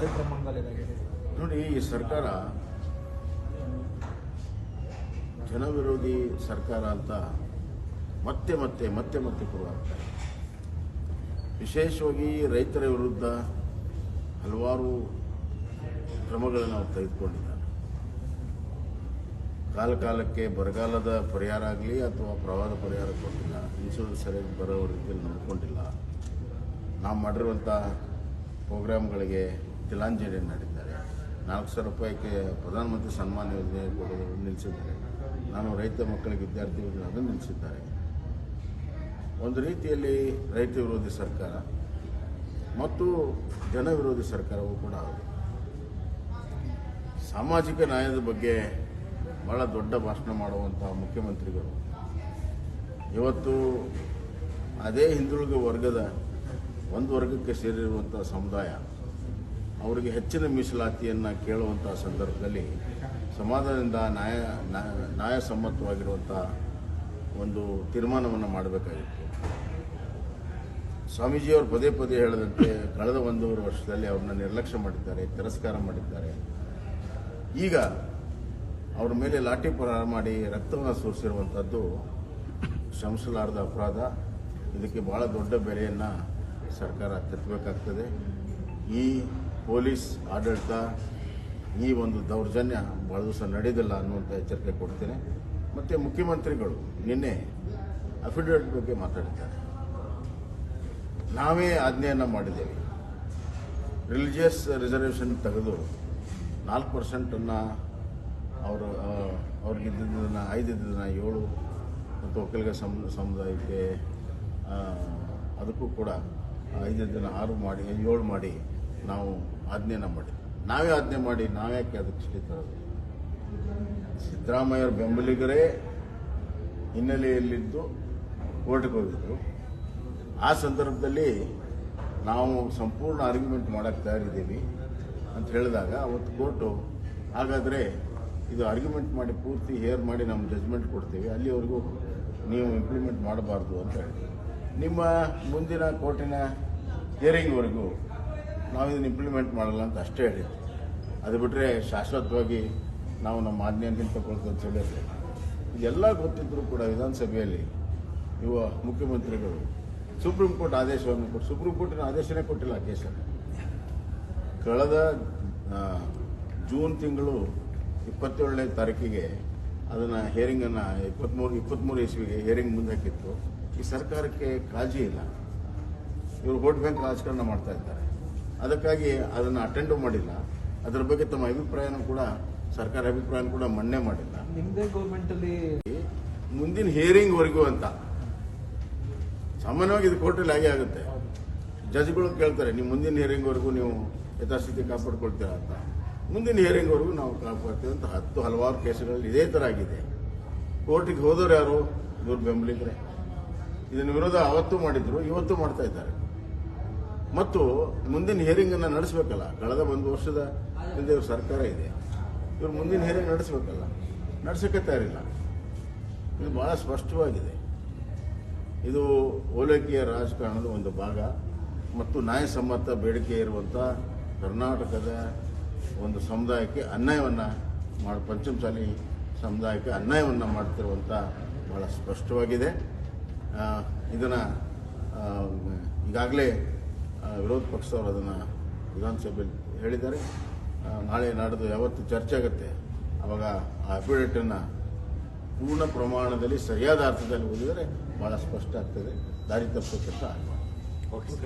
ಕಾರ್ಯಕ್ರಮಗಳಿದಾಗಿದೆ ನೋಡಿ, ಈ ಸರ್ಕಾರ ಜನವಿರೋಧಿ ಸರ್ಕಾರ ಅಂತ ಮತ್ತೆ ಮತ್ತೆ ಮತ್ತೆ ಮತ್ತೆ ಪುರುವಾಗ್ತಾರೆ ವಿಶೇಷವಾಗಿ ರೈತರ ವಿರುದ್ಧ ಹಲವಾರು ಕ್ರಮಗಳನ್ನು ನಾವು ತೆಗೆದುಕೊಂಡಿದ್ದಾರೆ. ಕಾಲ ಕಾಲಕ್ಕೆ ಬರಗಾಲದ ಪರಿಹಾರ ಆಗಲಿ ಅಥವಾ ಪ್ರವಾಹದ ಪರಿಹಾರ ಕೊಟ್ಟಿಲ್ಲ ಇನ್ಶೂರೆನ್ಸ್ ಸರಿಯಾಗಿ ಬರೋ ರೀತಿಯಲ್ಲಿ ನೋಡ್ಕೊಂಡಿಲ್ಲ. ನಾವು ಮಾಡಿರುವಂಥ ಪ್ರೋಗ್ರಾಮ್ಗಳಿಗೆ ತಿಲಾಂಜಲಿ ಮಾಡಿದ್ದಾರೆ ನಾಲ್ಕು ಸಾವಿರ ರೂಪಾಯಿಗೆ ಪ್ರಧಾನಮಂತ್ರಿ ಸನ್ಮಾನ ಯೋಜನೆ ಕೊಡೋದು ನಿಲ್ಲಿಸಿದ್ದಾರೆ ನಾನು ರೈತ ಮಕ್ಕಳಿಗೆ ವಿದ್ಯಾರ್ಥಿಗಳಿಗೆ ಅದನ್ನು ನಿಲ್ಲಿಸಿದ್ದಾರೆ ಒಂದು ರೀತಿಯಲ್ಲಿ ರೈತ ವಿರೋಧಿ ಸರ್ಕಾರ ಮತ್ತು ಜನ ವಿರೋಧಿ ಸರ್ಕಾರವೂ ಕೂಡ ಸಾಮಾಜಿಕ ನ್ಯಾಯದ ಬಗ್ಗೆ ಬಹಳ ದೊಡ್ಡ ಭಾಷಣ ಮಾಡುವಂಥ ಮುಖ್ಯಮಂತ್ರಿಗಳು. ಇವತ್ತು ಅದೇ ಹಿಂದುಳಿದ ವರ್ಗದ ಒಂದು ವರ್ಗಕ್ಕೆ ಸೇರಿರುವಂಥ ಸಮುದಾಯ ಅವರಿಗೆ ಹೆಚ್ಚಿನ ಮೀಸಲಾತಿಯನ್ನು ಕೇಳುವಂಥ ಸಂದರ್ಭದಲ್ಲಿ ಸಮಾಜದಿಂದ ನ್ಯಾಯ ನ್ಯಾಯ- ನ್ಯಾಯಸಮ್ಮತವಾಗಿರುವಂಥ ಒಂದು ತೀರ್ಮಾನವನ್ನು ಮಾಡಬೇಕಾಗಿತ್ತು. ಸ್ವಾಮೀಜಿಯವರು ಪದೇ ಪದೇ ಹೇಳದಂತೆ ಕಳೆದ ಒಂದೂವರೆ ವರ್ಷದಲ್ಲಿ ಅವ್ರನ್ನ ನಿರ್ಲಕ್ಷ್ಯ ಮಾಡಿದ್ದಾರೆ, ತಿರಸ್ಕಾರ ಮಾಡಿದ್ದಾರೆ. ಈಗ ಅವ್ರ ಮೇಲೆ ಲಾಠಿ ಪ್ರಹಾರ ಮಾಡಿ ರಕ್ತವನ್ನು ಸೋರಿಸಿರುವಂಥದ್ದು ಶ್ರಮಿಸಲಾರದ ಅಪರಾಧ. ಇದಕ್ಕೆ ಭಾಳ ದೊಡ್ಡ ಬೆಲೆಯನ್ನು ಸರ್ಕಾರ ತೆತ್ತಬೇಕಾಗ್ತದೆ ಈ ಪೊಲೀಸ್ ಆಡಳಿತ ಈ ಒಂದು ದೌರ್ಜನ್ಯ ಭಾಳ ದಿವಸ ನಡೆದಿಲ್ಲ ಅನ್ನುವಂಥ ಎಚ್ಚರಿಕೆ ಕೊಡ್ತೇನೆ. ಮತ್ತು ಮುಖ್ಯಮಂತ್ರಿಗಳು ನಿನ್ನೆ ಅಫಿಡವಿಟ್ ಬಗ್ಗೆ ಮಾತಾಡಿದ್ದಾರೆ. ನಾವೇ ಆಜ್ಞೆಯನ್ನು ಮಾಡಿದ್ದೇವೆ. ರಿಲಿಜಿಯಸ್ ರಿಸರ್ವೇಷನ್ ತೆಗೆದು ನಾಲ್ಕು ಪರ್ಸೆಂಟನ್ನು ಅವರು ಅವ್ರಿಗಿದ್ದದನ್ನು ಐದಿದ್ದನ್ನು ಏಳು ಮತ್ತು ಒಕ್ಕಲಿಗ ಸಮ್, ಸಮುದಾಯಕ್ಕೆ ಅದಕ್ಕೂ ಕೂಡ ಐದಿದ್ದನ್ನು ಆರು ಮಾಡಿ, ಏಳು ಮಾಡಿ ನಾವು ಆಜ್ಞೆಯನ್ನು ಮಾಡಿ. ನಾವೇ ಆಜ್ಞೆ ಮಾಡಿ, ನಾವ್ಯಾಕೆ ಅದಕ್ಕೆ ಇಷ್ಟ ತರೋದು? ಸಿದ್ದರಾಮಯ್ಯವ್ರ ಬೆಂಬಲಿಗರೇ ಹಿನ್ನೆಲೆಯಲ್ಲಿದ್ದು ಕೋರ್ಟ್ಗೆ ಹೋಗಿದ್ರು. ಆ ಸಂದರ್ಭದಲ್ಲಿ ನಾವು ಸಂಪೂರ್ಣ ಆರ್ಗ್ಯುಮೆಂಟ್ ಮಾಡೋಕ್ಕೆ ತಯಾರಿದ್ದೀವಿ ಅಂತ ಹೇಳಿದಾಗ ಅವತ್ತು ಕೋರ್ಟು, ಹಾಗಾದರೆ ಇದು ಆರ್ಗ್ಯುಮೆಂಟ್ ಮಾಡಿ ಪೂರ್ತಿ ಹೇರ್ ಮಾಡಿ ನಮ್ಮ ಜಜ್ಮೆಂಟ್ ಕೊಡ್ತೀವಿ. ಅಲ್ಲಿವರೆಗೂ ನೀವು ಇಂಪ್ಲಿಮೆಂಟ್ ಮಾಡಬಾರ್ದು ಅಂತ ಹೇಳಿ. ನಿಮ್ಮ ಮುಂದಿನ ಕೋರ್ಟಿನ ಹಿಯರಿಂಗ್ವರೆಗೂ ನಾವು ಇದನ್ನು ಇಂಪ್ಲಿಮೆಂಟ್ ಮಾಡಲ್ಲ ಅಂತ ಅಷ್ಟೇ ಹೇಳಿದ್ವಿ ಅದು ಬಿಟ್ಟರೆ ಶಾಶ್ವತವಾಗಿ ನಾವು ನಮ್ಮ ಆಜ್ಞೆಯನ್ನು ಅಂತ ಹೇಳಿದ್ರೆ, ಇದೆಲ್ಲ ಗೊತ್ತಿದ್ದರೂ ಕೂಡ ವಿಧಾನಸಭೆಯಲ್ಲಿ ಯುವ ಮುಖ್ಯಮಂತ್ರಿಗಳು ಸುಪ್ರೀಂ ಕೋರ್ಟ್ ಆದೇಶವನ್ನು ಕೊಟ್ಟು, ಸುಪ್ರೀಂ ಕೋರ್ಟಿನ ಆದೇಶನೇ ಕೊಟ್ಟಿಲ್ಲ ಕೇಸಲ್ಲಿ. ಕಳೆದ ಜೂನ್ ತಿಂಗಳು ಇಪ್ಪತ್ತೇಳನೇ ತಾರೀಕಿಗೆ ಅದನ್ನು ಹೇರಿಂಗನ್ನು ಇಪ್ಪತ್ತ್ಮೂರು ಇಪ್ಪತ್ತ್ಮೂರು ಇಸ್ವಿಗೆ ಹೇರಿಂಗ್ ಮುಂದಾಕಿತ್ತು ಈ ಸರ್ಕಾರಕ್ಕೆ ಕಾಳಜಿ ಇಲ್ಲ. ಇವರು ವೋಟ್ ಬ್ಯಾಂಕ್ ರಾಜಕಾರಣ ಮಾಡ್ತಾ ಇದ್ದಾರೆ. ಅದಕ್ಕಾಗಿ ಅದನ್ನು ಅಟೆಂಡು ಮಾಡಿಲ್ಲ. ಅದರ ಬಗ್ಗೆ ತಮ್ಮ ಅಭಿಪ್ರಾಯನೂ ಕೂಡ ಸರ್ಕಾರ ಅಭಿಪ್ರಾಯನ ಕೂಡ ಮನ್ನೆ ಮಾಡಿಲ್ಲ. ನಿಮ್ದೇ ಗೌರ್ಮೆಂಟ್ ಅಲ್ಲಿ ಮುಂದಿನ ಹಿಯರಿಂಗ್ವರೆಗೂ ಅಂತ. ಸಾಮಾನ್ಯವಾಗಿ ಇದು ಕೋರ್ಟಲ್ಲಿ ಹಾಗೆ ಆಗುತ್ತೆ. ಜಜ್ಗಳು ಕೇಳ್ತಾರೆ ನೀವು ಮುಂದಿನ ಹಿಯರಿಂಗ್ವರೆಗೂ ನೀವು ಯಥಾಸ್ಥಿತಿ ಕಾಪಾಡ್ಕೊಳ್ತೀರಾ ಅಂತ. ಮುಂದಿನ ಹಿಯರಿಂಗ್ವರೆಗೂ ನಾವು ಕಾಪಾಡ್ತೀವಿ ಅಂತ ಹತ್ತು ಹಲವಾರು ಕೇಸುಗಳಲ್ಲಿ ಇದೇ ಥರ ಆಗಿದೆ. ಕೋರ್ಟಿಗೆ ಹೋದವರು ಯಾರು? ಇವರು ಬೆಂಬಲಿಗರೇ ಇದನ್ನ ವಿರೋಧ ಅವತ್ತು ಮಾಡಿದ್ರು ಇವತ್ತು ಮಾಡ್ತಾ ಇದ್ದಾರೆ. ಮತ್ತು ಮುಂದಿನ ಹಿಯರಿಂಗ್ ಅನ್ನು ನಡೆಸಬೇಕಲ್ಲ. ಕಳೆದ ಒಂದು ವರ್ಷದ ಹಿಂದೆ ಇವ್ರ ಸರ್ಕಾರ ಇದೆ. ಇವ್ರು ಮುಂದಿನ ಹಿಯರಿಂಗ್ ನಡೆಸಬೇಕಲ್ಲ. ನಡೆಸೋಕ್ಕೆ ತಯಾರಿಲ್ಲ. ಇದು ಬಹಳ ಸ್ಪಷ್ಟವಾಗಿದೆ. ಇದು ಓಲೈಕೆಯ ರಾಜಕಾರಣದ ಒಂದು ಭಾಗ ಮತ್ತು ನ್ಯಾಯಸಮ್ಮತ ಬೇಡಿಕೆ ಇರುವಂಥ ಕರ್ನಾಟಕದ ಒಂದು ಸಮುದಾಯಕ್ಕೆ ಅನ್ಯಾಯವನ್ನು ಮಾಡಿ, ಪಂಚಮಸಾಲಿ ಸಮುದಾಯಕ್ಕೆ ಅನ್ಯಾಯವನ್ನು ಮಾಡ್ತಿರುವಂಥ ಬಹಳ ಸ್ಪಷ್ಟವಾಗಿದೆ. ಇದನ್ನು ಈಗಾಗಲೇ ವಿರೋಧ ಪಕ್ಷದವರು ಅದನ್ನು ವಿಧಾನಸಭೆಯಲ್ಲಿ ಹೇಳಿದ್ದಾರೆ. ನಾಳೆ ನಾಡಿದ್ದು ಯಾವತ್ತು ಚರ್ಚೆ ಆಗುತ್ತೆ ಆವಾಗ ಆ ಅಫಿಡೇಟನ್ನು ಪೂರ್ಣ ಪ್ರಮಾಣದಲ್ಲಿ ಸರಿಯಾದ ಅರ್ಥದಲ್ಲಿ ಓದಿದರೆ ಭಾಳ ಸ್ಪಷ್ಟ ಆಗ್ತದೆ. ದಾರಿ ತಪ್ಪೋ ಕೆಲಸ ಆಗಬಾರ್ದು ಓಕೆ